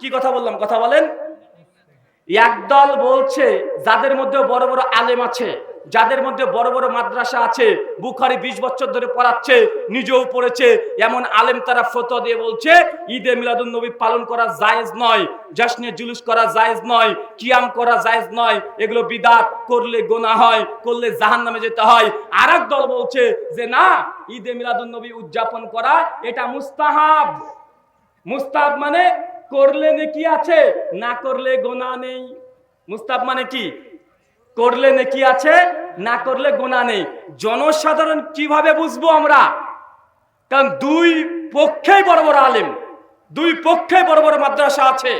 কি কথা বললাম? কথা বলেন। একদল বলছে, যাদের মধ্যে বড় বড় আলেম আছে, যাদের মধ্যে বড় বড় মাদ্রাসা আছে, বুখারি বিশ বছর ধরে পড়াচ্ছে, নিজেও পড়েছে, এমন আলেম তারা ফতো দিয়ে বলছে, ঈদে মিলাদুন নবী পালন করা জায়েজ নয় জাসনে জুলুস করা জায়েজ নয়, কিয়াম করা জায়েজ নয়, এগুলো বিদাত, করলে গোনা হয়, করলে জাহান নামে যেতে হয়। আর দল বলছে যে, না, ঈদে মিলাদুন নবী উদযাপন করা, এটা মুস্তাহাব। মুস্তাব মানে করলে নেকি আছে? না করলে গোনা নেই। মুস্তাব মানে কি? করলে নেকি আছে, না করলে গোনা নেই। জনসাধারণ কীভাবে বুঝব আমরা? কারণ দুই পক্ষেই বড় বড় আলেম, দুই পক্ষে বড় বড় মাদ্রাসা আছে,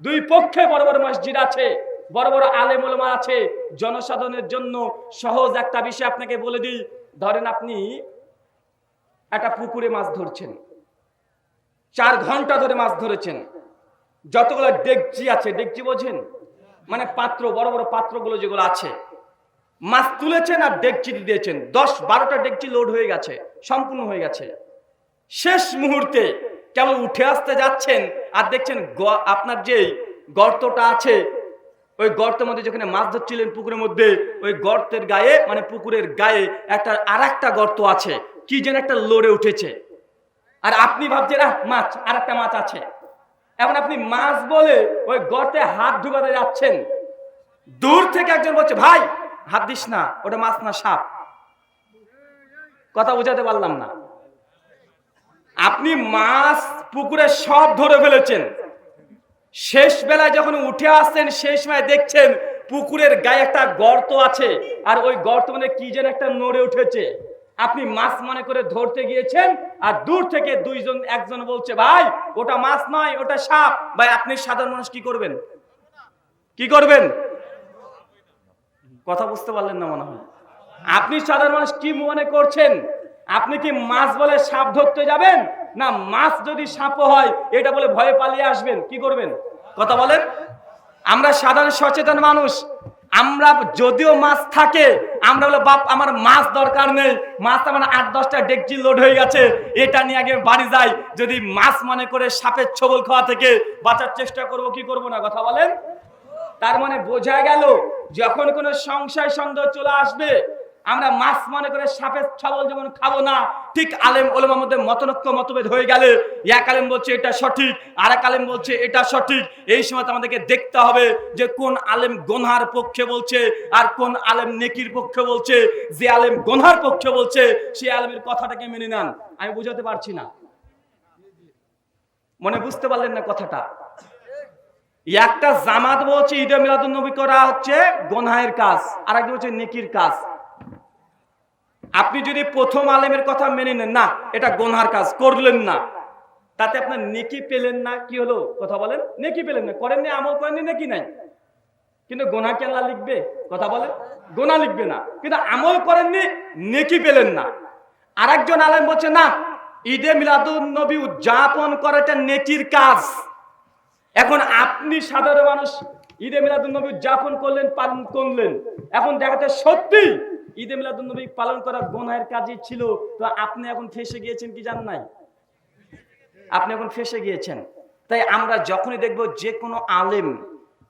দুই পক্ষে বড় বড় মসজিদ আছে, বড় বড় আলেম ওলমা আছে। জনসাধারণের জন্য সহজ একটা বিষয় আপনাকে বলে দিই। ধরেন আপনি একটা পুকুরে মাছ ধরছেন, চার ঘণ্টা ধরে মাছ ধরেছেন। যতগুলো ডেকচি আছে, ডেকচি বোঝেন? মানে পাত্র, বড় বড় পাত্রগুলো যেগুলো আছে। মাছ তুলেছেন আর ডেকচি দিয়েছেন। দশ বারোটা ডেকচি লোড হয়ে গেছে, সম্পূর্ণ হয়ে গেছে। শেষ মুহূর্তে কেবল উঠে আসতে যাচ্ছেন আর দেখছেন আপনার যে গর্তটা আছে, ওই গর্তের মধ্যে যেখানে মাছ ধরছিলেন পুকুরের মধ্যে, ওই গর্তের গায়ে মানে পুকুরের গায়ে একটা আর একটা গর্ত আছে। কি যেন একটা লড়ে উঠেছে। আর আপনি ভাবছেন মাছ আর একটা মাছ আছে। এখন আপনি মাছ বলে ওই গর্তে হাত ঢুকাতে যাচ্ছেন, দূর থেকে একজন বলছে, ভাই, হাত দিস না, ওটা মাছ না সাপ। কথা বোঝাতে পারলাম না। আপনি মাছ পুকুরে সব ধরে ফেলেছেন। শেষ বেলায় যখন উঠে আসছেন, সেই সময় দেখছেন পুকুরের গায়ে একটা গর্ত আছে, আর ওই গর্ত মানে কি যেন একটা নড়ে উঠেছে। আপনি মাছ মনে করে ধরতে গিয়েছেন, আর দূর থেকে দুইজন, একজন বলছে, ভাই, ওটা মাছ নয়, ওটা সাপ। ভাই, আপনি সাধারণ মানুষ কি করবেন? কি করবেন? কথা বুঝতে পারলেন না মনে হয়। আপনি সাধারণ মানুষ কি মনে করছেন? আপনি কি মাছ বলে সাপ ধরতে যাবেন? না, মাছ যদি সাপও হয়, এটা বলে ভয়ে পালিয়ে আসবেন, কি করবেন? কথা বলেন। আমরা সাধারণ সচেতন মানুষ। আমরা যদিও মাছ থাকে, আমরা বলে, বাপ, আমার মাছ দরকার নেই। মাছ আমার আট, দশটা ডেকচি লোড হয়ে গেছে। এটা নিয়ে আগে বাড়ি যাই। যদি মাছ মনে করে সাপের ছবল খাওয়া থেকে বাঁচার চেষ্টা করব, কি করব না? কথা বলেন? তার মানে বোঝা গেল, যখন কোনো সংশয়, সন্দেহ চলে আসবে আমরা মাছ মনে করে সাপের ছাগল যেমন খাব না, ঠিক আলেম ওলমার মধ্যে মতনক্য, মতভেদ হয়ে গেলে এক আলেম বলছে এটা সঠিক আর এক আলেম বলছে এটা সঠিক। এই সময় আমাদেরকে দেখতে হবে যে কোন আলেম গোনহার পক্ষে বলছে আর কোন আলেম নেকির পক্ষে বলছে। যে আলেম গোনহার পক্ষে বলছে, সে আলেমের কথাটাকে মেনে নেন। আমি বুঝাতে পারছি না। মনে বুঝতে পারলেন না কথাটা? একটা জামাত বলছে ঈদে মিলাদুন নবী করা হচ্ছে গোনহায়ের কাজ আর একজন হচ্ছে নেকির কাজ। আপনি যদি প্রথম আলেমের কথা মেনে নেন, না, এটা গোনহার কাজ, করলেন না। তাতে আপনার নেকি পেলেন না, কি হলো? কথা বলেন। নেকি পেলেন না, করেননি, আমল করেননি, নাকি নাই। কিন্তু গোনা কি আল্লাহ লিখবে? কথা বলেন। গোনা লিখবে না। কিন্তু আমল করেননি, নেকি পেলেন না। আরেকজন আলেম বলছে, না, ঈদে মিলাদুন নবী উদযাপন করাটা নেকির কাজ। এখন আপনি সাধারণ মানুষ, ঈদে মিলাদুন নবী উদযাপন করলেন, পালন করলেন। এখন দেখা যায় সত্যি ঈদে মিলাদুন নবী পালন করা গোনায়ের কাজই ছিল। তো আপনি এখন ফেসে গিয়েছেন কি জান নাই? আপনি এখন ফেসে গিয়েছেন। তাই আমরা যখনই দেখব যে কোনো আলেম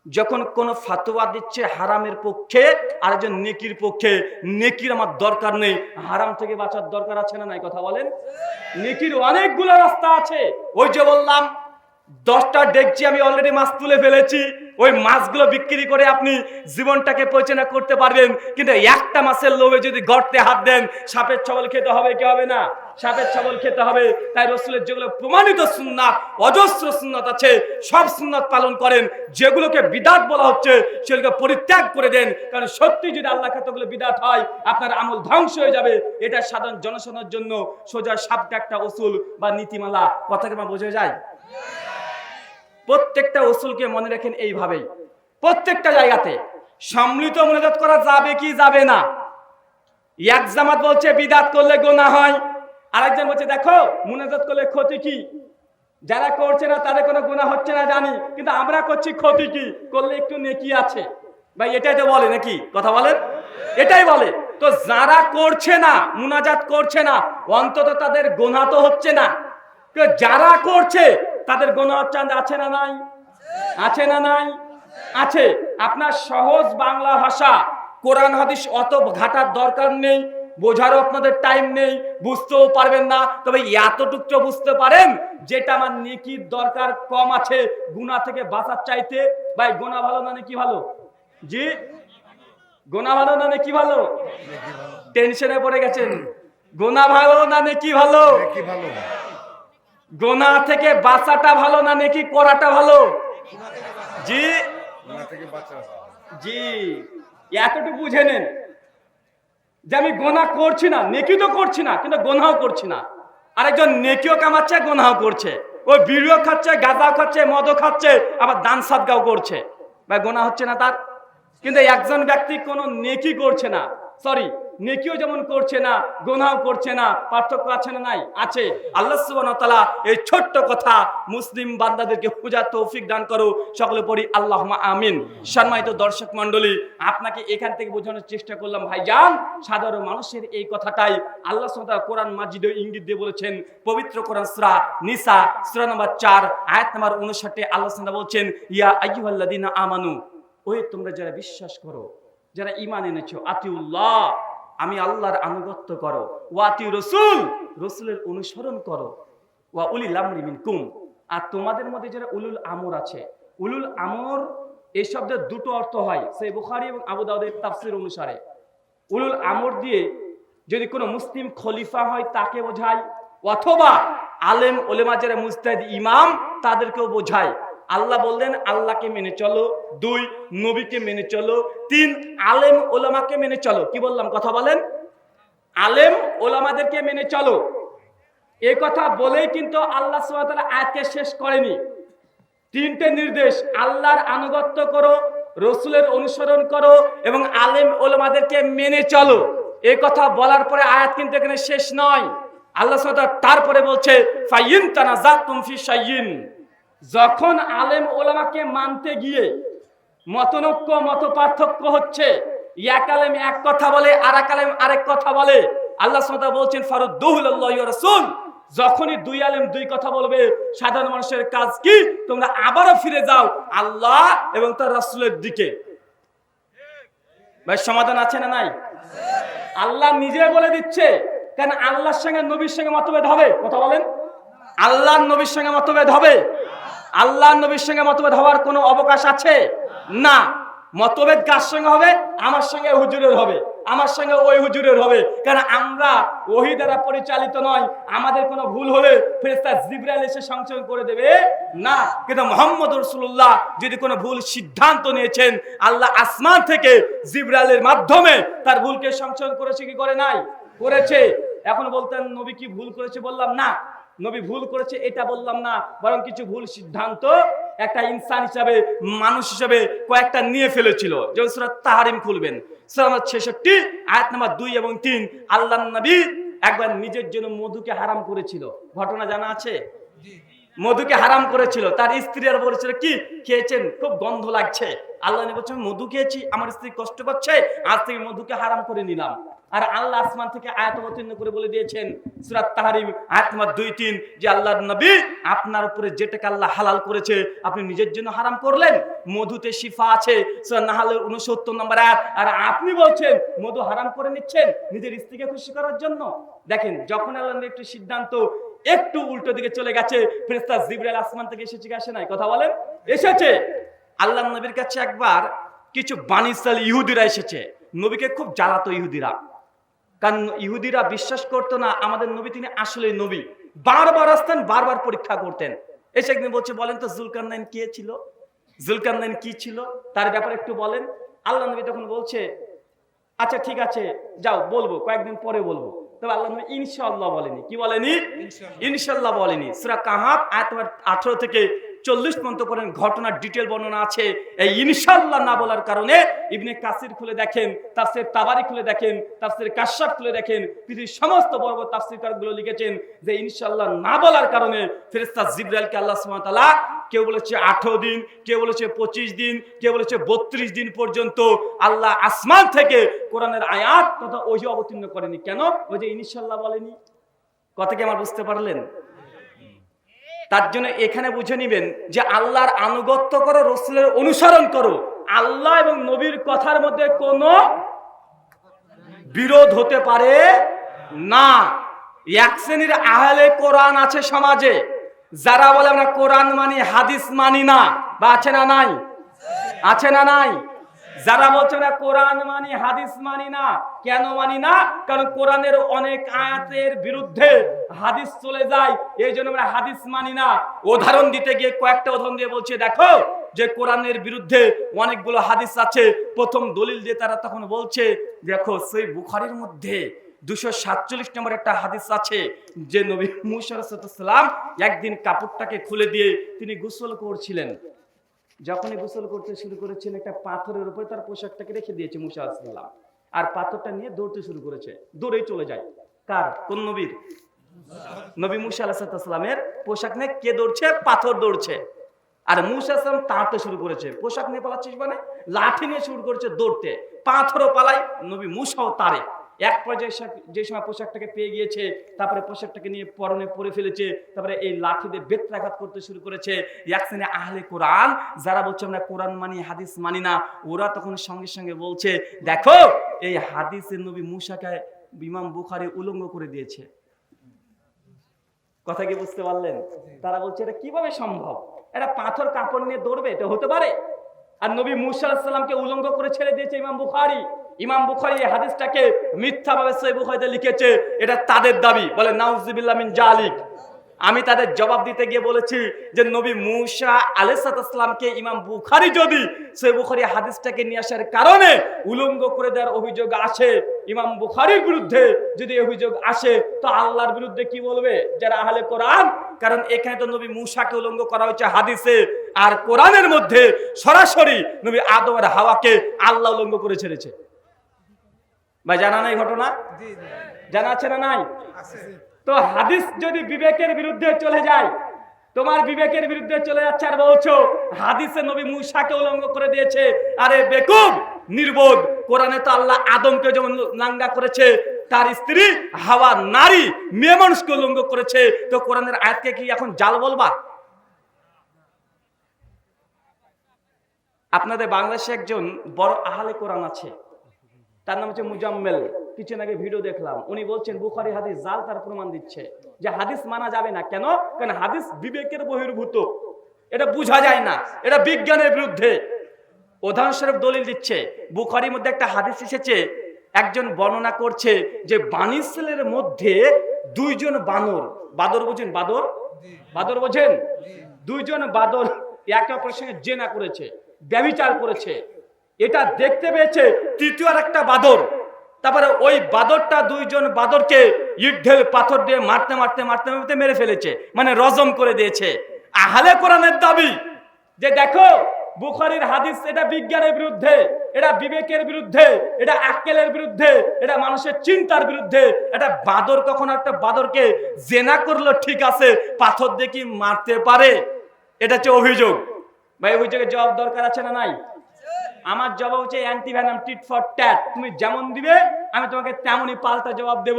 যখন কোনো ফাতোয়া দিচ্ছে হারামের পক্ষে আর একজন নেকির পক্ষে, নেকির আমার দরকার নেই। হারাম থেকে বাঁচার দরকার আছে না নাই? কথা বলেন। নেকির অনেকগুলো রাস্তা আছে। ওই যে বললাম, দশটা ডেকচি আমি অলরেডি মাছ তুলে ফেলেছি। ওই মাছগুলো বিক্রি করে আপনি জীবনটাকে পরিচালনা করতে পারবেন। কিন্তু একটা মাছের লোভে যদি গর্তে হাত দেন, সাপের ছবল খেতে হবে কি হবে না? সাপের ছবল খেতে হবে। তাই রসুলের যেগুলো প্রমাণিত সুন্নাত, অজস্র সুন্নাত আছে, সব সুন্নাত পালন করেন। যেগুলোকে বিদাত বলা হচ্ছে, সেগুলোকে পরিত্যাগ করে দেন। কারণ সত্যি যদি আল্লাহ খাতগুলো বিদাত হয়, আপনার আমল ধ্বংস হয়ে যাবে। এটা সাধারণ জনসাধারণের জন্য সোজা সাপটা একটা ওসুল বা নীতিমালা। কথাকে মা বোঝা যায়? প্রত্যেকটা ওসুলকে মনে রাখেন এইভাবেই। প্রত্যেকটা জায়গাতে সম্মিলিত মনোজাত করা যাবে কি যাবে না? এক জামাত বলছে, বিদাত করলে গোনা হয়। আরেকজন বলছে, দেখো, মুনাজাত করলে ক্ষতি কি? যারা করছে না, তাদের কোনো গুণা হচ্ছে না জানি, কিন্তু আমরা করছি, ক্ষতি কি? করলে একটু নেকি আছে। ভাই, এটাই তো বলে নাকি? কথা বলেন? এটাই বলে। তো যারা করছে না, মুনাজাত করছে না, অন্তত তাদের গোনা তো হচ্ছে না। যারা করছে তাদের গোনা চাঁদ আছে না নাই? আছে না নাই? আছে। আপনার সহজ বাংলা ভাষা, কোরআন, হাদিস অত ঘাটার দরকার নেই, বোঝারও আপনাদের টাইম নেই, বুঝতেও পারবেন না। তবে এতটুকু তো বুঝতে পারেন, যেটা আমার নেকির দরকার কম আছে গুণা থেকে বাঁচার চাইতে। ভাই, গোনা ভালো না নাকি ভালো? জি? গোনা ভালো না নাকি ভালো? টেনশনে পড়ে গেছেন। গোনা ভালো না নাকি ভালো? কি ভালো গোনা থেকে বাঁচাটা ভালো না নাকি করাটা ভালো? জি। জি। এতটুকু বুঝে নেন যে আমি গোনা করছি না নেকি তো করছি না কিন্তু গোনাও করছি না। আরেকজন নেকিও কামাচ্ছে গোনাও করছে। ও বিড়িও খাচ্ছে গাঁজাও খাচ্ছে মদও খাচ্ছে আবার দান সাদগাও করছে। বা গোনা হচ্ছে না তার। কিন্তু একজন ব্যক্তি কোনো নেকি করছে না সরি নেকিও যেমন করছে না গোনাও করছে না, পার্থক্য আছে না নাই? আছে। আল্লাহ তাআলা এই ছোট্ট কথা মুসলিম বান্দাদেরকে পূজা তৌফিক দান করো সকলে পড়ি, আল্লাহুম্মা আমিন। সম্মানিত দর্শক মণ্ডলী, আপনাকে এখান থেকে বোঝানোর চেষ্টা করলাম, ভাইজান, সাধারণ মানুষের এই কথাটাই আল্লাহ তাআলা কোরআন মাজিদে ইঙ্গিত দিয়ে বলেছেন, পবিত্র কোরআন সূরা নিসা, সূরা নম্বর 4 আয়াত নম্বর 59 আল্লাহ সুবহানাহু বলছেন, ইয়া আইয়ুহাল্লাযীনা আমানু। ওই তোমরা যারা বিশ্বাস করো যারা ঈমান এনেছো, আতিউল্লাহ, আমি আল্লাহর আনুগত্য করো। ওয়াতি রসুল রসুলের অনুসরণ করো। ওয়া উলিল আমরি মিনকুম, আর তোমাদের মধ্যে যারা উলুল আমর আছে, উলুল আমর, এই শব্দের দুটো অর্থ হয়, সেই বুখারী এবং আবু দাউদের তাফসীর অনুসারে। উলুল আমর দিয়ে যদি কোনো মুসলিম খলিফা হয়, তাকে বোঝায়, অথবা আলেম ওলেমা যারা মুস্তাহিদ ইমাম, তাদেরকেও বোঝায়। আল্লাহ বললেন, আল্লাহকে মেনে চলো। দুই, নবীকে মেনে চলো। তিন, আলেম ওলামাকে মেনে চলো। কি বললাম, কথা বলেন? আলেম ওলামাদেরকে মেনে চলো। এ কথা বলেই কিন্তু আল্লাহ সুবহানাহু আয়াতকে শেষ করেনি। তিনটে নির্দেশ, আল্লাহর আনুগত্য করো, রসুলের অনুসরণ করো এবং আলেম ওলামাদেরকে মেনে চলো। এই কথা বলার পরে আয়াত কিন্তু এখানে শেষ নয়। আল্লাহ তারপরে বলছে ফাইন তানাজাতুম ফি শাইইন। যখন আলেম ওলামাকে মানতে গিয়ে মতনৈক্য মত পার্থক্য হচ্ছে, এক আলেম এক কথা বলে আর এক আলেম আরেক কথা বলে, আল্লাহ তাআলা বলছেন ফারুদ্দুহুল্লাহ ইয়া রাসূল। যখনই দুই আলেম দুই কথা বলবে, সাধারণ মানুষের কাজ কি? তোমরা আবারও ফিরে যাও আল্লাহ এবং তার রাসূলের দিকে। ভাই, সমাধান আছে না নাই? আল্লাহ নিজে বলে দিচ্ছে, কেন আল্লাহর সঙ্গে নবীর সঙ্গে মতভেদ হবে? কথা বলেন। আল্লাহর নবীর সঙ্গে মতভেদ হবে? আল্লাহর নবীর সঙ্গে মতভেদ হওয়ার কোনো অবকাশ আছে? না। মতভেদ কার সঙ্গে হবে? আমার সঙ্গে হুজুরের হবে। আমার সঙ্গে ওই হুজুরের হবে। কারণ আমরা ওহি দ্বারা পরিচালিত নয়। আমাদের কোনো ভুল হলে ফেরেস্তা জিব্রাইল এসে সংশোধন করে দেবে না। কিন্তু মোহাম্মদ রসুল্লাহ যদি কোনো ভুল সিদ্ধান্ত নিয়েছেন, আল্লাহ আসমান থেকে জিব্রাইলের মাধ্যমে তার ভুলকে সংশোধন করেছে কি করে নাই? করেছে। এখন বলতেন, নবী কি ভুল করেছে? বললাম, না। নবী ভুল করেছে এটা বললাম না বরং কিছু ভুল সিদ্ধান্ত একটা ইনসান হিসাবে মানুষ হিসাবে কয়েকটা নিয়ে ফেলেছিল। যেমন সুরাত তাহারিম খুলবেন। সুরাত ছেষট্টি আয়াত নাম্বার দুই এবং তিন আল্লাহ নবী একবার নিজের জন্য মধুকে হারাম করেছিল। ঘটনা জানা আছে? মধুকে হারাম করেছিল। তার স্ত্রী আর বলেছিল কি? খেয়েছেন? খুব গন্ধ লাগছে। আল্লাহ নবী বলছেন মধু খেয়েছি আমার স্ত্রী কষ্ট পাচ্ছে আজ থেকে মধুকে হারাম করে নিলাম। আর আল্লাহ আসমান থেকে আয়াত অবতীর্ণ করে বলে দিয়েছেন সুরাত তাহারিম, আয়াত নম্বর দুই, তিন, যে আল্লাহর নবী আপনার উপরে যেটাকে আল্লাহ হালাল করেছে, আপনি নিজের জন্য হারাম করলেন, মধুতে শিফা আছে, সুরা নাহালের উনসত্তর নম্বর আয়াত, আর আপনি বলছেন, মধু হারাম করে নিচ্ছেন নিজের স্ত্রীকে খুশি করার জন্য। দেখেন, যখন আল্লাহ একটু সিদ্ধান্ত একটু উল্টো দিকে চলে গেছে, ফেরেশতা জিবরাইল আসমান থেকে এসেছে, কি আসে নাই? কথা বলেন। এসেছে। আল্লাহ নবীর কাছে একবার কিছু বানিসাল ইহুদিরা এসেছে। নবীকে খুব জ্বালাতো ইহুদিরা। কারণ ইহুদিরা বিশ্বাস করতো না আমাদের নবী তিনি আসলে নবী। বারবার আসতেন বারবার পরীক্ষা করতেন। এসে একদিন বলছে বলেন তো জুলকারনাইন কে ছিল? জুলকারনাইন কি ছিল? তার ব্যাপারে একটু বলেন। আল্লাহ নবী তখন বলছে আচ্ছা ঠিক আছে যাও বলব কয়েকদিন পরে বলব। তবে আল্লাহ নবী ইনশাআল্লাহ বলেনি। কি বলেনি? ইনশাআল্লাহ। বলেনি। সূরা কাহাব আয়াত নম্বর 18 থেকে চল্লিশ পর্যন্ত পড়েন, ঘটনার ডিটেল বর্ণনা আছে। এই ইনশাল্লাহ না বলার কারণে ইবনে কাসির খুলে দেখেন, তাফসির তাবারি খুলে দেখেন, তাফসির কাশ্যাপ খুলে দেখেন, পৃথিবীর সমস্ত বড় বড় তাফসিরকারগুলো লিখেছেন যে ইনশাল্লাহ না বলার কারণে ফেরেশতা জিবরাইলকে আল্লাহ তাআলা কেউ বলেছে আঠারো দিন, কেউ বলেছে পঁচিশ দিন, কেউ বলেছে বত্রিশ দিন পর্যন্ত আল্লাহ আসমান থেকে কোরআনের আয়াত তথা ওহি অবতীর্ণ করেনি। কেন? ওই যে ইনশাল্লাহ বলেনি। কথা কি আমার বুঝতে পারলেন? তার জন্য এখানে বুঝে নিবেন যে আল্লাহর আনুগত্য করো, রসুলের অনুসরণ করো। আল্লাহ এবং নবীর কথার মধ্যে কোনো বিরোধ হতে পারে না। এক শ্রেণির আহলে কোরআন আছে সমাজে, যারা বলে আমরা কোরআন মানি, হাদিস মানি না, বা আছে না নাই? আছে না নাই? যারা বলছে না কোরআন মানি, হাদিস মানি না, কেন মানি না? কারণ কোরআনের অনেক আয়াতের বিরুদ্ধে হাদিস চলে যায়, এই জন্য আমরা হাদিস মানি না। উদাহরণ দিতে গিয়ে কয়েকটা উদাহরণ দিয়ে বলছে, দেখো, যে কোরআনের বিরুদ্ধে অনেকগুলো হাদিস আছে। প্রথম দলিল দিয়ে তারা তখন বলছে, দেখো, সেই বুখারির মধ্যে দুশো সাতচল্লিশ নম্বর একটা হাদিস আছে, যে নবী মুসাল্লাম একদিন কাপড়টাকে খুলে দিয়ে তিনি গোসল করছিলেন। যখনই গোসল করতে শুরু করেছেন, একটা পাথরের উপরে তার পোশাকটাকে রেখে দিয়েছে মুসা আর পাথরটা নিয়ে দৌড়তে শুরু করেছে, দৌড়েই চলে যায়। কার? কোন নবীর? নবী মুসা আলাহিসাল্লামের পোশাক নিয়ে কে দৌড়ছে? পাথর দৌড়ছে। আর মুসা আসলাম তাড়তে শুরু করেছে। পোশাক নিয়ে পালাচ্ছিস মানে? লাঠি নিয়ে শুরু করেছে দৌড়তে। পাথরও পালায়, নবী মুসাও তারে এক পর্যায়ে যে সময় পোশাকটাকে পেয়ে গিয়েছে, তারপরে পোশাকটাকে নিয়ে পরনে পরে ফেলেছে, তারপরে এই লাঠি দিয়ে বেত্রাঘাত করতে শুরু করেছে। এক শ্রেণি আহলে কোরআন, যারা বলছে আমরা কোরআন মানি, হাদিস মানি না, ওরা তখন সঙ্গে সঙ্গে বলছে, দেখো, এই হাদিসের নবী মুসাকে ইমাম বুখারি উলঙ্গ করে দিয়েছে। কথা কি বুঝতে পারলেন? তারা বলছে এটা কীভাবে সম্ভব? এটা পাথর কাপড় নিয়ে দৌড়বে এটা হতে পারে? আর নবী মুসা সাল্লামকে উলঙ্গ করে ছেড়ে দিয়েছে ইমাম বুখারি। ইমাম বুখারি এই হাদিসটাকে মিথ্যাভাবে বুখারিতে লিখেছে এটা তাদের দাবি। বলে নাউজিবিল্লামিন জালিক। আমি তাদের জবাব দিতে গিয়ে বলেছি যে নবী মুসা আলাইসালামকে ইমাম বুখারি যদি সে বুখারি হাদিসটাকে নিয়ে আসার কারণে উলঙ্গ করে দেওয়ার অভিযোগ আসে ইমাম বুখারির বিরুদ্ধে যদি অভিযোগ আসে তো আল্লাহর বিরুদ্ধে কি বলবে? যারা আহলে কোরআন কারণ এখানে তো নবী মুসাকে উলঙ্গ করা হয়েছে হাদিসে। আর কোরআনের মধ্যে সরাসরি নবী আদম আর হাওয়াকে আল্লাহ উলঙ্গ করে ছেড়েছে। ভাই জানা নাই ঘটনা? জানা আছে না নাই? তো হাদিস যদি বিবেকের বিরুদ্ধে চলে যায়, তোমার বিবেকের বিরুদ্ধে চলে যাচ্ছে আর বলছো, হাদিসে নবী মুসাকে উলঙ্গ করে দিয়েছে। আরে বেকুব, নির্বোধ। কোরআনে তো আল্লাহ আদমকে যেমন নাঙ্গা করেছে, তার স্ত্রী হাওয়া নারী মেয়ে মানুষকে উলঙ্গ করেছে। তো কোরআনের আয়াতকে কি এখন জাল বলবা? আপনাদের বাংলাদেশে একজন বড় আহলে কোরআন আছে। তার নাম হচ্ছে মুজাম্মেল। কিছুদিন আগে ভিডিও দেখলাম। উনি বলছেন, বুখারি হাদিস, জাল তার প্রমাণ দিচ্ছে। যে হাদিস মানা যাবে না। কেন? কারণ হাদিস বিবেকের বহির্ভূত। এটা বোঝা যায় না। এটা বিজ্ঞানের বিরুদ্ধে। উদাহরণস্বরূপ দলিল দিচ্ছে, বুখারির মধ্যে একটা হাদিস এসেছে, একজন বর্ণনা করছে যে বানিসেলের মধ্যে দুইজন বানর, বাদর বোঝেন, বাদর? বাদর বোঝেন? দুইজন বাদর একে অপরের সঙ্গে জেনা করেছে ব্যবিচার করেছে। এটা দেখতে পেয়েছে তৃতীয় আর একটা বাদর। তারপরে ওই বাদরটা দুইজন বাদরকে ইট পাথর দিয়ে মারতে মারতে মারতে মারতে মেরে ফেলেছে মানে রজম করে দিয়েছে। আহলে কোরআনের দাবি যে দেখো, বুখারির হাদিস এটা বিজ্ঞানের বিরুদ্ধে, এটা বিবেকের বিরুদ্ধে, এটা আক্কেলের বিরুদ্ধে, এটা মানুষের চিন্তার বিরুদ্ধে, এটা বাদর কখনো একটা বাদরকে জেনা করল ঠিক আছে, পাথর দিয়ে কি মারতে পারে? এটা হচ্ছে অভিযোগ। ভাই অভিযোগের জবাব দরকার আছে না নাই? আমার জবাব হচ্ছে antivenom tit for tat তুমি যেমন দিবে, আমি তোমাকে তেমনই পাল্টা জবাব দেব।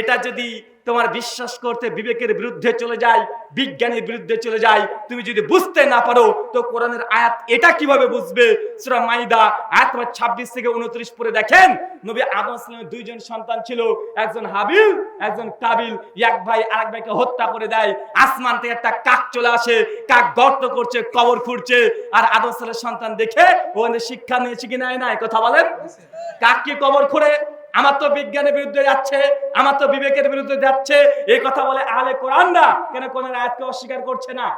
এটা যদি তোমার বিশ্বাস করতে বিবেকের বিরুদ্ধে চলে যায়, বিজ্ঞানের বিরুদ্ধে চলে যায়, তুমি যদি বুঝতে না পারো, তো কোরআনের আয়াত এটা কীভাবে বুঝবে? সূরা মাইদা, আয়াত নম্বর 26 থেকে 29 পড়ে দেখেন, নবী আদম ইসলামের দুইজন সন্তান ছিল, একজন হাবিল, একজন কাবিল। এক ভাই আরেক ভাইকে হত্যা করে দেয়, আসমান থেকে একটা কাক চলে আসে, কাক গর্ত করছে, কবর খুঁড়ছে, আর আদম ইসলামের সন্তান দেখে ওখানে শিক্ষা নিয়েছে কি নাই নাই, কথা বলেন। কাক কি কবর খুঁড়ে? আমার তো বিজ্ঞানের বিরুদ্ধে যাচ্ছে, আমার তো বিবেকের বিরুদ্ধে যাচ্ছে। এই কথা বলে আহলে কোরআনরা কেন কোন আয়াতকে অস্বীকার করছে না?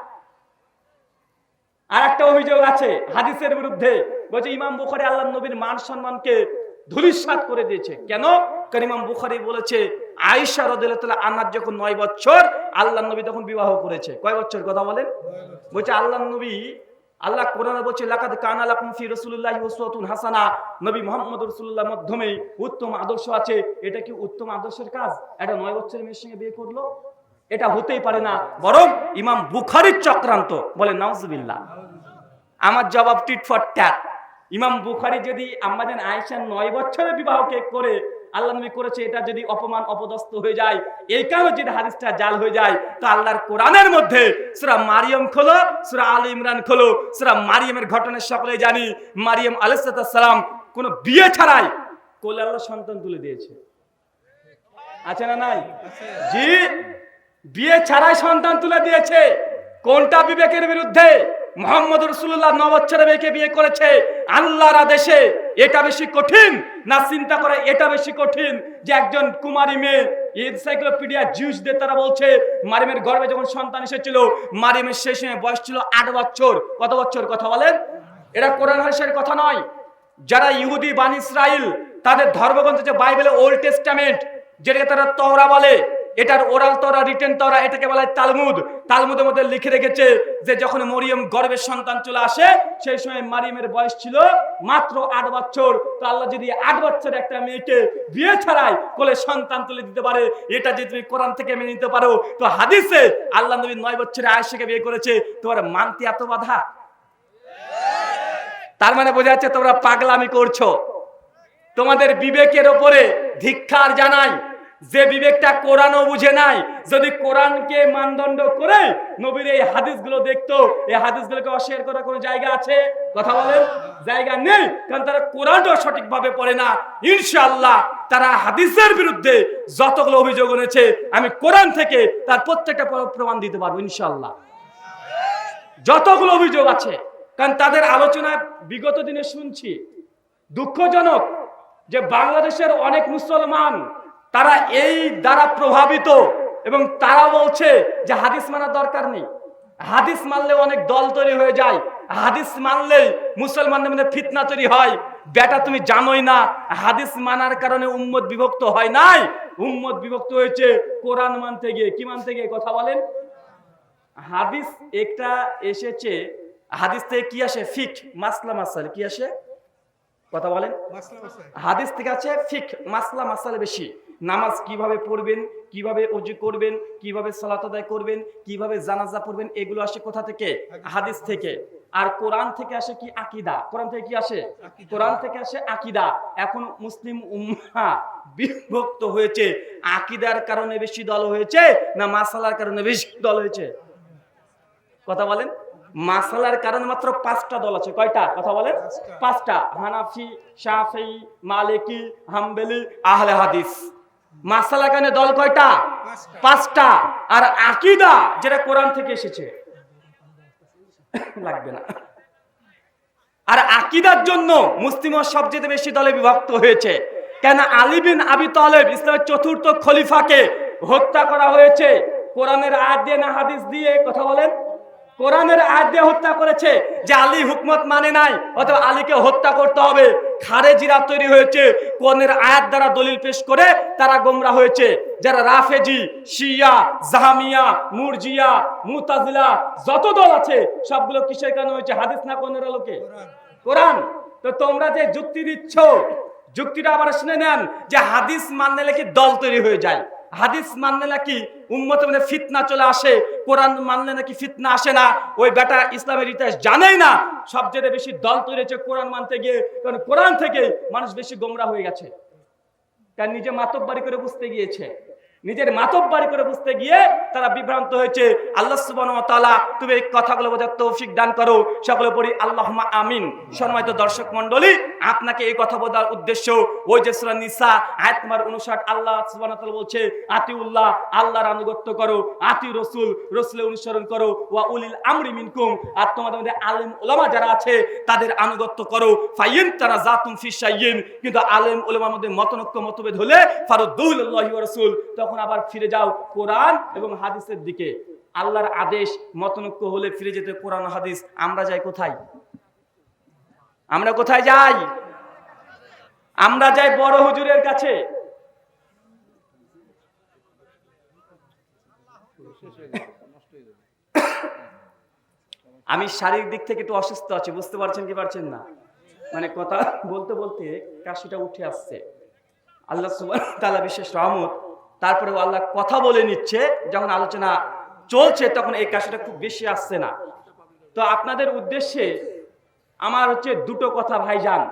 আর একটা অভিযোগ আছে হাদিসের বিরুদ্ধে। বলছে, ইমাম বুখারি আল্লাহ নবীর মান সম্মানকে ধুলিস্বাদ করে দিয়েছে। কেন? কারণ ইমাম বুখারি বলেছে, আয়েশা রাদিয়াল্লাহু আনার যখন নয় বছর, আল্লাহ নবী তখন বিবাহ করেছে। কয় বছর? কথা বলেন। বলছে, আল্লাহ নবী আল্লাহ কোরআনে বলছে, লাকাদ কানা লাকুম ফি রাসূলিল্লাহি উসওয়াতুন হাসানা। নবী মুহাম্মদ রাসূলুল্লাহর মাধ্যমে উত্তম আদর্শ আছে। এটা কি উত্তম আদর্শের কাজ? এটা নয় বছরের মেয়ের সঙ্গে বিয়ে করল? এটা হতেই পারে না। বরং ইমাম বুখারির চক্রান্ত। বলে, নাউজুবিল্লাহ, আমার জবাব টিট ফর ট্যাট। ইমাম বুখারি যদি আমাদের আয়েশা নয় বছরের বিবাহকে করে আল্লাহ নবী করেছে, এটা যদি অপমান অপদস্থ হয়ে যায়, এই কারণে যদি হাদিসটা জাল হয়ে যায়, তো আল্লাহর কোরআনের মধ্যে সুরা মারিয়াম খোলো, সুরা আল ইমরান খোলো, সুরা মারিয়ামের ঘটনা সকলে জানি, মারিয়াম আলাইসালাম কোনো বিয়ে ছাড়াই কোলে আল্লাহ সন্তান তুলে দিয়েছে। আছে না নাই? জি, বিয়ে ছাড়াই সন্তান তুলে দিয়েছে। কোনটা বিবেকের বিরুদ্ধে? মোহাম্মদ রসুল্লাহ ন মেয়েকে বিয়ে করেছে। আল্লাহর আদেশে এটা বেশি কঠিন, না চিন্তা করে এটা বেশি কঠিন যে একজন কুমারী মেয়ে এনসাইক্লোপিডিয়া জিউসদের তারা বলছে, মারিমের গর্ভে যখন সন্তান এসেছিল, মারিমের শেষ সময় বয়স ছিল আট বছর। কত বছর কথা বলেন? এটা কোরআন হাদিসের কথা নয়। যারা ইহুদি, বান ইসরাইল, তাদের ধর্মগ্রন্থ যে বাইবেলে ওল্ড টেস্টামেন্ট যেটাকে তারা তওরা বলে এটার ওরাল তরা, রিটেন তরা, এটাকে বলা হয় তালমুদ। তালমুদের মধ্যে লিখে রেখেছে যে যখন মরিয়ম গর্ভের সন্তান চলে আসে, সেই সময় মারিয়ামের বয়স ছিল মাত্র আট বছর। তো আল্লাহ যদি আট বছর একটা মেয়েকে বিয়ে ছাড়াই কোলে সন্তান তুলে দিতে পারে, এটা যদি তুমি কোরআন থেকে মেনে নিতে পারো, তো হাদিসে আল্লাহ নবী নয় বছরে আয়েশাকে বিয়ে করেছে। তোমার মানতে এত বাধা? তার মানে বোঝা যাচ্ছে তোমরা পাগলামি করছ। তোমাদের বিবেকের ওপরে ধিক্ষার জানাই। যে বিবেকটা কোরআনও বুঝে নাই, যদি কোরআনকে মানদণ্ড করে নবীর এই হাদিসগুলো দেখতো, এই হাদিসগুলোকে অস্বীকার করার কোনো জায়গা আছে? কথা বলেন? জায়গা নেই, কারণ তারা কোরআনটাও সঠিকভাবে পড়ে না। ইনশাআল্লাহ, তারা হাদিসের বিরুদ্ধে যতগুলো অভিযোগ এনেছে, আমি কোরআন থেকে তার প্রত্যেকটা প্রমাণ দিতে পারব, ইনশাআল্লাহ। যতগুলো অভিযোগ আছে, কারণ তাদের আলোচনা বিগত দিনে শুনছি, দুঃখজনক যে বাংলাদেশের অনেক মুসলমান তারা এই দ্বারা প্রভাবিত এবং তারা বলছে যে হাদিস মানার দরকার নেই। হাদিস মানলে অনেক দল তৈরি হয়ে যায়। হাদিস মানলেই মুসলমানদের মধ্যে ফিতনা তৈরি হয়। বেটা তুমি জানোই না হাদিস মানার কারণে উম্মত বিভক্ত হয় নাই। উম্মত বিভক্ত হয়েছে কোরআন মানতে গিয়ে। কি মানতে গিয়ে? কথা বলেন। হাদিস একটা এসেছে। হাদিস থেকে কি আসে? ফিক মাসলা মাসাল কি আসে? কথা বলেন। হাদিস থেকে আছে ফিক মাসলা মাসাল বেশি। নামাজ কীভাবে পড়বেন কীভাবে অজু করবেন কীভাবে সালাত আদায় করবেন কীভাবে জানাজা পড়বেন এগুলো আসে কোথা থেকে? হাদিস থেকে। আর কোরআন থেকে আসে কি আকিদা? কোরআন থেকে কি আসে? কোরআন থেকে আসে আকিদা। এখন মুসলিম উম্মা বিভক্ত হয়েছে। আকিদার কারণে বেশি দল হয়েছে না মাসালার কারণে বেশি দল হয়েছে? কথা বলেন? মাসালার কারণে মাত্র পাঁচটা দল আছে। কয়টা? কথা বলেন? পাঁচটা। হানাফি শাফি মালিকি হাম্বেলি আহলে হাদিস। মাসালার কারণে দল কয়টা? পাঁচটা। আর আকিদা যেটা কোরআন থেকে এসেছে। লাগবে না। আর আকিদার জন্য মুসলিম সবচেয়ে বেশি দলে বিভক্ত হয়েছে। কেন আলী বিন আবি তালেব, ইসলামের চতুর্থ খলিফাকে হত্যা করা হয়েছে? কোরআনের আয়াত না হাদিস দিয়ে কথা বলেন? কোরআনের আয়াত হত্যা করেছে যে আলী হুকমত মানে নাই, অথবা আলীকে হত্যা করতে হবে। খারেজিরা তৈরি হয়েছে, কোরআনের আয়াত দ্বারা দলিল পেশ করে তারা গোমরা হয়েছে। যারা রাফেজি, শিয়া, জাহামিয়া, মুরজিয়া, মুতাজিলা, যত দল আছে, সবগুলো কিসের কারণে হয়েছে? হাদিস না কোরআনের আলোকে? কোরআন। তো তোমরা যে যুক্তি দিচ্ছ, যুক্তিটা আবার শুনে নেন যে হাদিস মানলে নাকি দল তৈরি হয়ে যায়। হাদিস মানলে নাকি উম্মত মানে ফিতনা চলে আসে। কোরআন মানলে নাকি ফিতনা আসে না। ওই বেটা ইসলামের ইতিহাস জানেই না। সবচেয়ে বেশি দল তৈরি হয়েছে কোরআন মানতে গিয়ে। কারণ কোরআন থেকে মানুষ বেশি গোমরা হয়ে গেছে। কারণ নিজে মাতব বাড়ি করে বুঝতে গিয়েছে। নিজের মাতব বাড়ি করে বুঝতে গিয়ে তারা বিভ্রান্ত হয়েছে। আল্লাহ সুবহানাহু তুমি এই কথাগুলো বোঝার তৌফিক দান করো। সকলে পড়ি, আল্লাহুম্মা আমিন। সম্মানিত দর্শক মণ্ডলী, আপনাকে এই কথা বোঝার উদ্দেশ্য ওই যে সূরা নিসা, আয়াত নম্বর 59 আল্লাহ তাআলা বলছে, আতিউল্লাহ, আল্লাহর আনুগত্য করো আতি রাসূল রাসূলের অনুসরণ করো, ওয়া উলিল আমরি মিনকুম। আর তোমাদের মধ্যে আলেম ওলামা যারা আছে, তাদের আনুগত্য করো। ফাইন তারা জাতুম ফি শাইয়িন, কিন্তু আলেম ওলামার মধ্যে মতনৈক্য মতভেদ হলে ফারুদ্দুল্লাহি রাসূল, তখন আবার ফিরে যাও কোরআন এবং হাদিসের দিকে। আল্লাহর আদেশ মতনৈক্য হলে ফিরে যেতে কোরআন হাদিস। আমরা যাই কোথায়? আমরা কোথায় যাই? আমরা যাই বড় হুজুরের কাছে। আমি শারীরিক দিক থেকে একটু অসুস্থ আছি, বুঝতে পারছেন কি পারছেন না? মানে কথা বলতে বলতে কাশিটা উঠে আসছে। আল্লাহ সুবাহ তালা বিশেষ রহমত তারপরেও আল্লাহ কথা বলে নিচ্ছে, যখন আলোচনা চলছে তখন এই কাশিটা খুব বেশি আসছে না। তো আপনাদের উদ্দেশ্যে আমার হচ্ছে দুটো কথা ভাইজান।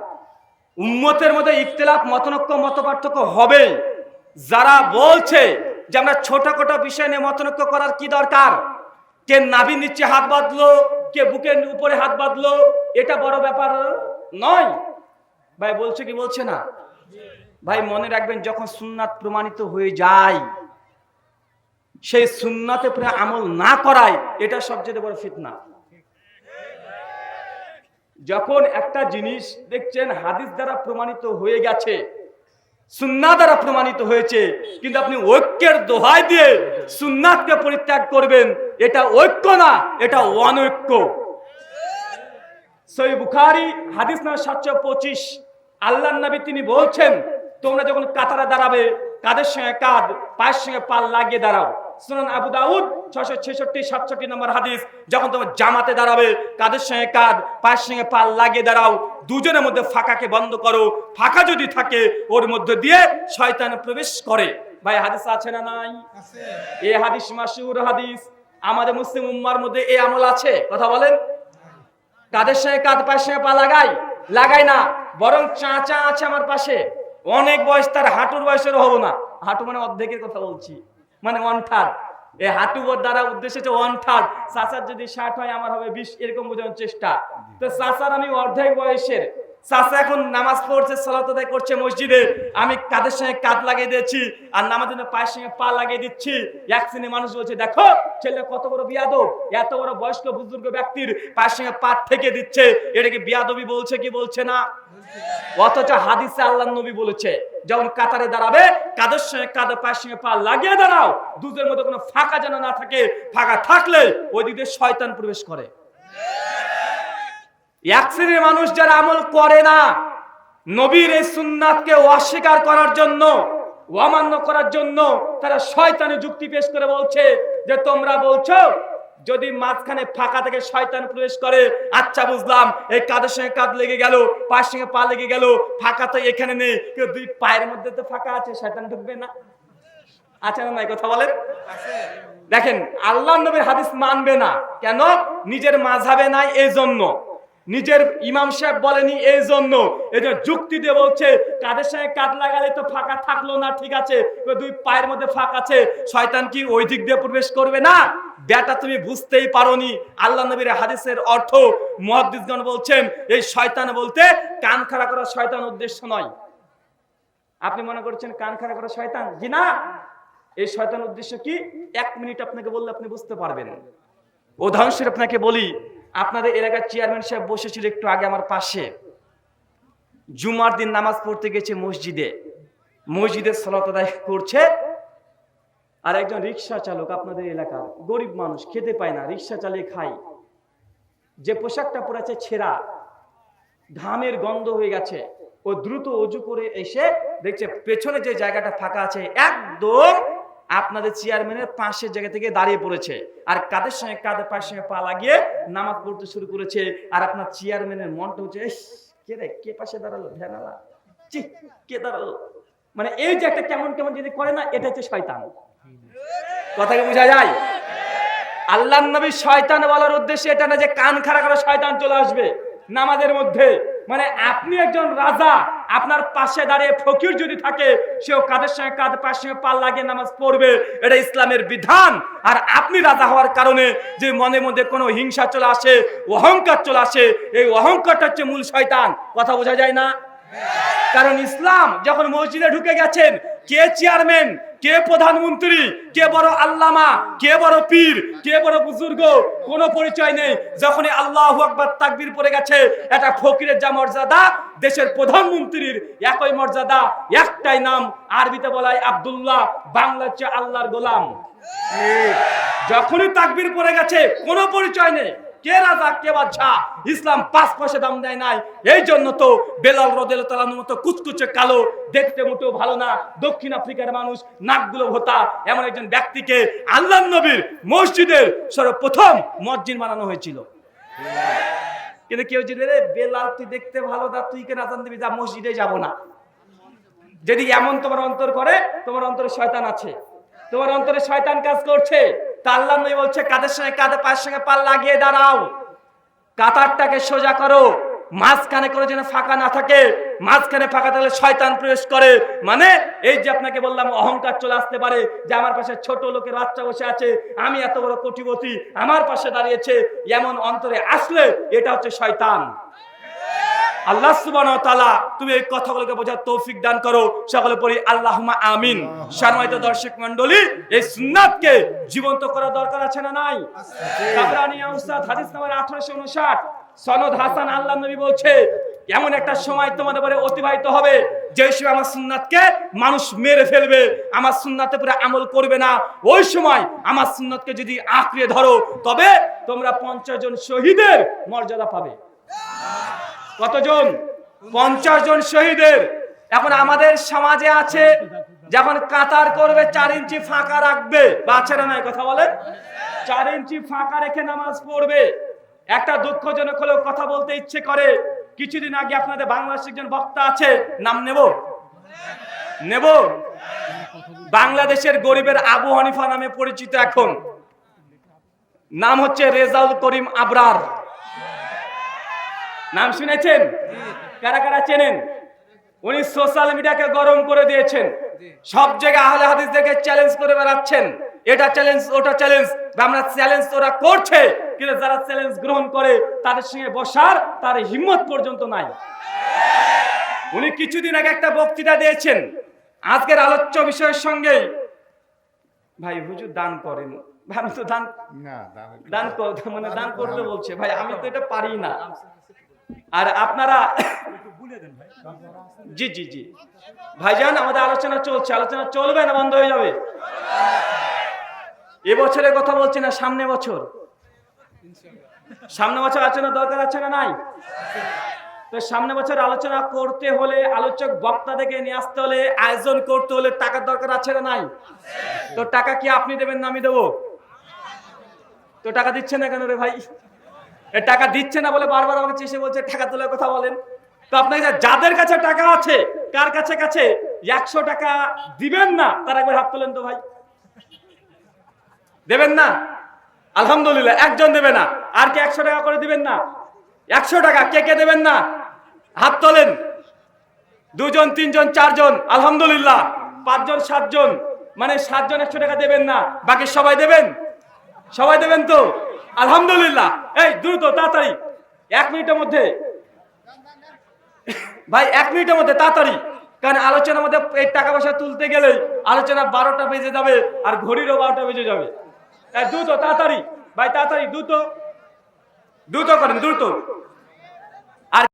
উম্মতের মধ্যে ইখতিলাফ, মতনক্য মত পার্থক্য হবে। যারা বলছে যে আমরা ছোটখাটো বিষয় নিয়ে মতনৈক্য করার কি দরকার? কে নাভি নিচে হাত বাঁধলো, কে বুকের উপরে হাত বাঁধলো, এটা বড় ব্যাপার নয়। ভাই বলছে কি বলছে না? ভাই, মনে রাখবেন, যখন সুন্নাত প্রমাণিত হয়ে যায়, সেই সুন্নাতে পরে আমল না করায়, এটা সবচেয়ে বড় ফিতনা। যখন একটা জিনিস দেখছেন, হাদিস দ্বারা প্রমাণিত হয়ে গেছে সুন্না দ্বারা প্রমাণিত হয়েছে, কিন্তু আপনি ঐক্যের দোহাই দিয়ে সুন্নাতকে পরিত্যাগ করবেন, এটা ঐক্য না, এটা অনৈক্য। সই বুখারি, হাদিস না সাতশো পঁচিশ আল্লাহ নবী তিনি বলছেন তোমরা যখন কাতারে দাঁড়াবে কাদের সঙ্গে কাঁধ পায়ের সঙ্গে পাল লাগিয়ে দাঁড়াও। সুনান আবু দাউদ ছশো ছেষট্টি সাতষট্টি নম্বর হাদিস যখন তোমার জামাতে দাঁড়াবে কাদের সঙ্গে কাঁধ পায়ের সঙ্গে পাল লাগিয়ে দাঁড়াও দুজনের মধ্যে ফাঁকাকে বন্ধ করো। ফাঁকা যদি থাকে ওর মধ্যে দিয়ে শয়তান প্রবেশ করে। ভাই হাদিস আছে না নাই? এ হাদিস মাসুর হাদিস। আমাদের মুসলিম উম্মার মধ্যে এ আমল আছে। কথা বলেন। কাদের সঙ্গে কাঁধ পায়ের সঙ্গে পা লাগাই? লাগাই না বরং চাচা আছে আমার পাশে। অনেক বয়স তার হাঁটুর বয়সের হব না। হাঁটু মানে অর্ধেকের কথা বলছি। মানে ওয়ান থার্ড এই হাঁটু বোর দ্বারা উদ্দেশ্য হচ্ছে ওয়ান থার্ড চাচার যদি ষাট হয়, আমার হবে বিশ, এরকম বোঝানোর চেষ্টা। তো চাচার আমি অর্ধেক বয়সের। চাচা এখন নামাজ পড়ছে, সালাত আদায় করছে মসজিদে। আমি কাদের সঙ্গে কাঁধ লাগিয়ে দিয়েছি, আর জন্য পায়ের সঙ্গে পা লাগিয়ে দিচ্ছি। এক শ্রেণি মানুষ বলছে, দেখো, ছেলে কত বড় বিয়াদব, এত বড় বয়স্ক বুজুর্গ ব্যক্তির পায়ের সঙ্গে পা থেকে দিচ্ছে। এটাকে বিয়াদবি বলছে কি বলছে না? অথচ হাদিসে আল্লাহ নবী বলেছে, যখন কাতারে দাঁড়াবে, কাদের সঙ্গে কাঁধে পায়ের সঙ্গে পা লাগিয়ে দাঁড়াও। দুধের মধ্যে কোনো ফাঁকা যেন না থাকে, ফাঁকা থাকলে ওই দিকে শয়তান প্রবেশ করে। এক শ্রেণির মানুষ যারা আমল করে না, নবীর এই সুন্নাতকে অস্বীকার করার জন্য, অমান্য করার জন্য তারা শয়তানে যুক্তি পেশ করে বলছে যে, তোমরা বলছো, যদি মাঝখানে ফাঁকা থেকে শয়তান প্রবেশ করে আচ্ছা বুঝলাম, এই কাদের সঙ্গে কাঁধ লেগে গেল, পায়ের সঙ্গে পা লেগে গেল, ফাঁকা তো এখানে নেই কেউ দুই পায়ের মধ্যে তো ফাঁকা আছে, শয়তান ঢুকবে না? আচ্ছা না কথা বলেন? দেখেন, আল্লাহ নবীর হাদিস মানবে না। কেন? নিজের মাঝাবে নাই এই জন্য নিজের ইমাম সাহেব বলেনি এই জন্য এই যে যুক্তি দিয়ে বলছে, কাদের সঙ্গে কাঁধ লাগালে তো ফাঁকা থাকল না, ঠিক আছে? দুই পায়ের মধ্যে ফাঁক আছে, শয়তান কি ওই দিক দিয়ে প্রবেশ করবে না? ব্যাটা, তুমি বুঝতেই পারোনি। আল্লাহ নবীর হাদিসের অর্থ মহাদিসগণ বলছেন, এই শয়তান বলতে কান খাড়া করা শয়তান উদ্দেশ্য নয়। আপনি মনে করছেন কান খাড়া করা শয়তান? জি না। এই শয়তান উদ্দেশ্য কি? এক মিনিট আপনাকে বললে আপনি বুঝতে পারবেন। উদাহরণস্বরূপ আপনাকে বলি আপনাদের এলাকার চেয়ারম্যান সাহেব বসেছিল একটু আগে আমার পাশে। জুমার দিন নামাজ পড়তে গেছে মসজিদে। মসজিদের সলাত আদায় করছে। আর একজন রিক্সা চালক আপনাদের এলাকার, গরিব মানুষ, খেতে পায় না, রিক্সা চালিয়ে খায়। যে পোশাকটা পরেছে ছেঁড়া, ঘামের গন্ধ হয়ে গেছে। ও দ্রুত অজু করে এসে দেখছে পেছনে যে জায়গাটা ফাঁকা আছে, একদম আপনাদের চেয়ারম্যানের পাশের জায়গা থেকে দাঁড়িয়ে পড়েছে। আর কাদের সঙ্গে কাদের সঙ্গে পা লাগিয়ে নামাজ পড়তে শুরু করেছে? আর আপনার চেয়ারম্যানের মনটা হচ্ছে কে রে, কে পাশে দাঁড়াল, ভ্যানালা? চি কে দাঁড়াল? মানে এই যে একটা কেমন কেমন যদি করে না, এটা হচ্ছে শয়তান। কথা কি বোঝা যায়? আল্লাহ নবী শয়তান বলার উদ্দেশ্যে এটা না যে কান খাড়া করে শয়তান চলে আসবে নামাজের মধ্যে। মানে আপনি একজন রাজা আপনার পাশে দাঁড়িয়ে ফকির যদি থাকে, সেও কাদের সঙ্গে কাঁধ পাশে পাল লাগিয়ে নামাজ পড়বে। এটা ইসলামের বিধান। আর আপনি রাজা হওয়ার কারণে যে মনে মধ্যে কোনো হিংসা চলে আসে, অহংকার চলে আসে, এই অহংকারটা হচ্ছে মূল শয়তান। কথা বোঝা যায় না? কারণ ইসলাম যখন মসজিদে ঢুকে গেছেন, কে চেয়ারম্যান কে প্রধানমন্ত্রী? কে বড় আল্লামা? কে বড় পীর? কে বড় বুজুর্গ? কোনো পরিচয় নেই। যখনই আল্লাহ আকবার তাকবীর পড়ে গেছে এটা ফকিরের যা মর্যাদা, দেশের প্রধানমন্ত্রীর একই মর্যাদা, একটাই নাম আরবিতে বলায় আব্দুল্লাহ, বাংলা হচ্ছে আল্লাহর গোলাম। যখনই তাকবির পড়ে গেছে, কোনো পরিচয় নেই। কে রাজা, কে বাদশা? ইসলাম পাঁচ পয়সা দাম দেয় নাই। এই জন্য তো বেলাল রদেল তালানোর মতো কুচকুচে কালো, দেখতে মোটেও ভালো না। দক্ষিণ আফ্রিকার মানুষ, নাকগুলো ভোতা। এমন একজন ব্যক্তিকে আল্লাহ নবীর মসজিদের সর্বপ্রথম মসজিদ বানানো হয়েছিল। কিন্তু কেউ যদি রে বেলাল, তুই দেখতে ভালো দা তুই কেন আজান দিবি? যা, মসজিদে যাব না। যদি এমন তোমার অন্তর করে, তোমার অন্তরে শয়তান আছে। তোমার অন্তরে শয়তান কাজ করছে। তা নবী বলছে, কাদের সঙ্গে কাঁধে পায়ের সঙ্গে পা লাগিয়ে দাঁড়াও। কাতারটাকে সোজা করো। মাঝখানে করে যেন ফাঁকা না থাকে, মাঝখানে ফাঁকা থাকলে শয়তান প্রবেশ করে। মানে এই যে আপনাকে বললাম, অহংকার চলে আসতে পারে যে আমার পাশে ছোট লোকের বাচ্চা বসে আছে, আমি এত বড় কোটিপতি, আমার পাশে দাঁড়িয়েছে, এমন অন্তরে আসলে এটা হচ্ছে শয়তান। আল্লাহ সুবহানাহু ওয়া তুমি এই কথাগুলোকে বোঝার তৌফিক দান করো। সকলে পড়ি আল্লাহুম্মা আমিন। সম্মানিত দর্শক মন্ডলী এই সুন্নাতকে জীবন্ত করা দরকার আছে না নাই? তাবরানী উস্তাদ হাদিস নাম্বার 1859 সনদ হাসান আল্লাহ নবী বলছে এমন একটা সময় তোমাদের পরে অতিবাহিত হবে যে সময় আমার সুন্নাতকে মানুষ মেরে ফেলবে আমার সুন্নাতে পুরো আমল করবে না। ওই সময় আমার সুন্নাতকে যদি আঁকড়ে ধরো তবে তোমরা পঞ্চাশ জন শহীদের মর্যাদা পাবে। কতজন? পঞ্চাশ জন শহীদের। এখন আমাদের সমাজে আছে, যখন কাতার করবে, চার ইঞ্চি ফাঁকা রাখবে। বাচ্চারা নাই কথা বলেন? চার ইঞ্চি ফাঁকা রেখে নামাজ পড়বে। একটা দুঃখজনক হলেও কথা বলতে ইচ্ছে করে, কিছুদিন আগে আপনাদের বাংলাদেশের একজন বক্তা আছে, নাম নেব? নেব? বাংলাদেশের গরিবের আবু হানিফা নামে পরিচিত এখন। নাম হচ্ছে রেজাউল করিম আবরার। নাম শুনেছেন? কারা কারা চেনেন? উনি সোশ্যাল মিডিয়াকে গরম করে দিয়েছেন। সব জায়গায় আহলে হাদিসদেরকে চ্যালেঞ্জ করে বেড়াচ্ছেন। এটা চ্যালেঞ্জ ওটা চ্যালেঞ্জ আমরা চ্যালেঞ্জ ওরা করছে কিন্তু যারা চ্যালেঞ্জ গ্রহণ করে তাদের সঙ্গে বসার তার হিম্মত পর্যন্ত নাই। উনি কিছুদিন আগে একটা বক্তৃতা দিয়েছেন। আজকের আলোচ্য বিষয়ের সঙ্গে ভাই হুজুর দান করেন। আমি তো দান দান মানে দান করতে বলছে। ভাই আমি তো এটা পারি না। আর আপনারা জি জি জি। ভাইজান, আমাদের আলোচনা চলছে, আলোচনা চলবে না বন্ধ হয়ে যাবে? এবছরের কথা বলছি না, সামনে বছর। সামনে বছর আলোচনা দরকার আছে না নাই? তো সামনে বছর আলোচনা করতে হলে, আলোচক বক্তা থেকে নিয়ে আসতে হলে, আয়োজন করতে হলে টাকার দরকার আছে না নাই? তো টাকা কি আপনি দেবেন না আমি দেবো? তো টাকা দিচ্ছে না কেন রে ভাই? টাকা দিচ্ছে না বলে বারবার আমাকে চেষে বলছে, টাকা তোলার কথা বলেন। তো আপনাকে যাদের কাছে টাকা আছে, কার কাছে কাছে একশো টাকা দিবেন না, তার একবার হাত তোলেন তো ভাই। দেবেন না? আলহামদুলিল্লাহ, একজন দেবে না। আর কে একশো টাকা করে দিবেন না? একশো টাকা, কে কে দেবেন না? হাত তোলেন। দুজন, তিনজন, চারজন, আলহামদুলিল্লাহ। পাঁচজন, সাতজন মানে সাতজন একশো টাকা দেবেন না। বাকি সবাই দেবেন? সবাই দেবেন তো? আলহামদুলিল্লাহ। এই, দ্রুত, তাড়াতাড়ি। এক মিনিটের মধ্যে। ভাই, এক মিনিটের মধ্যে, তাড়াতাড়ি। কারণ আলোচনার মধ্যে এই টাকা পয়সা তুলতে গেলে আলোচনা বারোটা বেজে যাবে আর ঘড়িরও বারোটা বেজে যাবে। দ্রুত, তাড়াতাড়ি। ভাই, তাড়াতাড়ি, দ্রুত। দ্রুত করেন, দ্রুত।